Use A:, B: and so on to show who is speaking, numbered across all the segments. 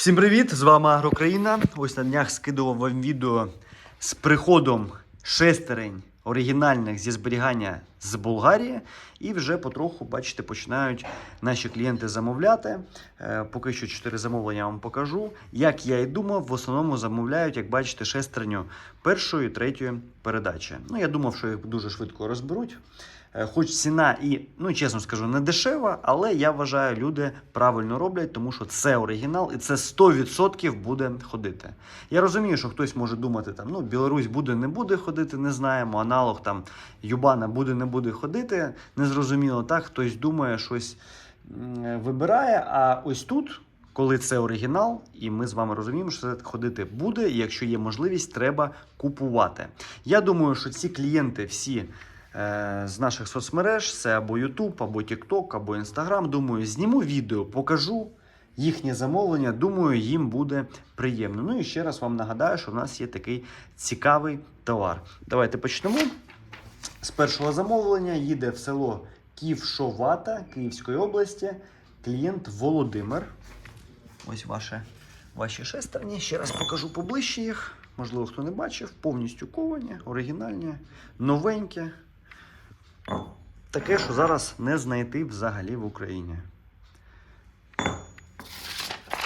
A: Всім привіт! З вами Агрокраїна. Ось на днях скидував вам відео з приходом шестерень оригінальних зі зберігання з Болгарії. І вже потроху, бачите, починають наші клієнти замовляти. Е, Поки що чотири замовлення вам покажу. Як я і думав, в основному замовляють, як бачите, шестерню першої, третьої передачі. Ну, я думав, що їх дуже швидко розберуть. Е, Хоч ціна і, ну чесно скажу, не дешева, але я вважаю, люди правильно роблять, тому що це оригінал і це 100% буде ходити. Я розумію, що хтось може думати, там, ну, Білорусь буде, не буде ходити, не знаємо. Аналог там Юбана буде, не буде ходити. Незрозуміло, так, хтось думає, щось вибирає. А ось тут. Коли це оригінал, і ми з вами розуміємо, що це ходити буде, і якщо є можливість, треба купувати. Я думаю, що ці клієнти всі е, з наших соцмереж, це або YouTube, або TikTok, або Instagram. Думаю, зніму відео, покажу їхнє замовлення. Думаю, їм буде приємно. Ну і ще раз вам нагадаю, що в нас є такий цікавий товар. Давайте почнемо. З першого замовлення їде в село Ківшовата Київської області. Клієнт Володимир. Ось ваше, ваші шестерні. Ще раз покажу поближче їх. Можливо, хто не бачив. Повністю ковані, оригінальні, новенькі. Таке, що зараз не знайти взагалі в Україні.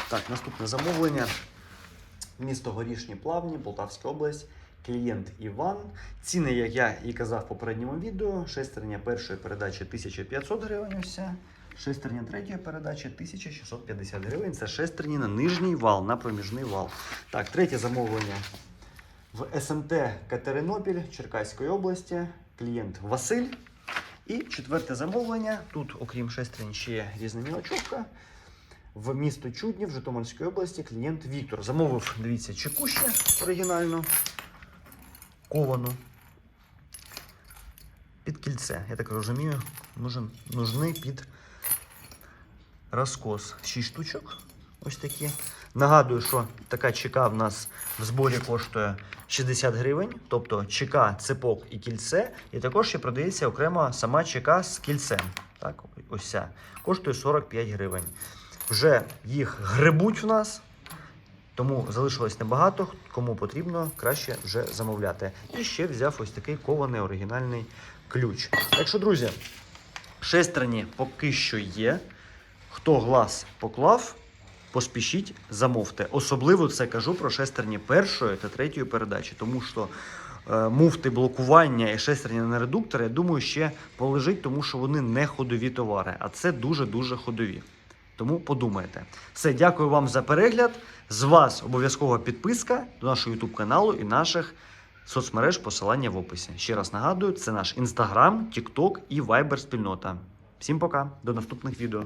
A: Так, наступне замовлення. Місто Горішні Плавні, Полтавська область. Клієнт Іван. Ціни, як я і казав в попередньому відео, шестерня першої передачі 1500 гривень. Ось. Шестерня третьої передачі 1650 гривень. Це шестерні на нижній вал, на проміжний вал. Так, третє замовлення в СМТ Катеринопіль Черкаської області. Клієнт Василь. І четверте замовлення. Тут, окрім шестерень, ще є різна мілочовка. В місто Чуднів Житомирської області клієнт Віктор. Замовив, дивіться, чекуще оригінально, ковану. Під кільце, я так розумію, нужен, нужний під розкос. 6 штучок. Ось такі. Нагадую, що така чека в нас в зборі коштує 60 гривень, тобто чека, цепок і кільце. І також ще продається окремо сама чека з кільцем. Так, ось ця. Коштує 45 гривень. Вже їх грибуть в нас, тому залишилось небагато. Кому потрібно, краще вже замовляти. І ще взяв ось такий кований оригінальний ключ. Так що, друзі, шестерні поки що є. Хто глаз поклав, поспішіть, замовте. Особливо це кажу про шестерні першої та третьої передачі, тому що е, муфти блокування і шестерні на редуктори, я думаю, ще полежить, тому що вони не ходові товари, а це дуже-дуже ходові. Тому подумайте. Все, дякую вам за перегляд. З вас обов'язкова підписка до нашого YouTube каналу і наших соцмереж посилання в описі. Ще раз нагадую, це наш Instagram, TikTok і Viber спільнота. Всім пока, до наступних відео.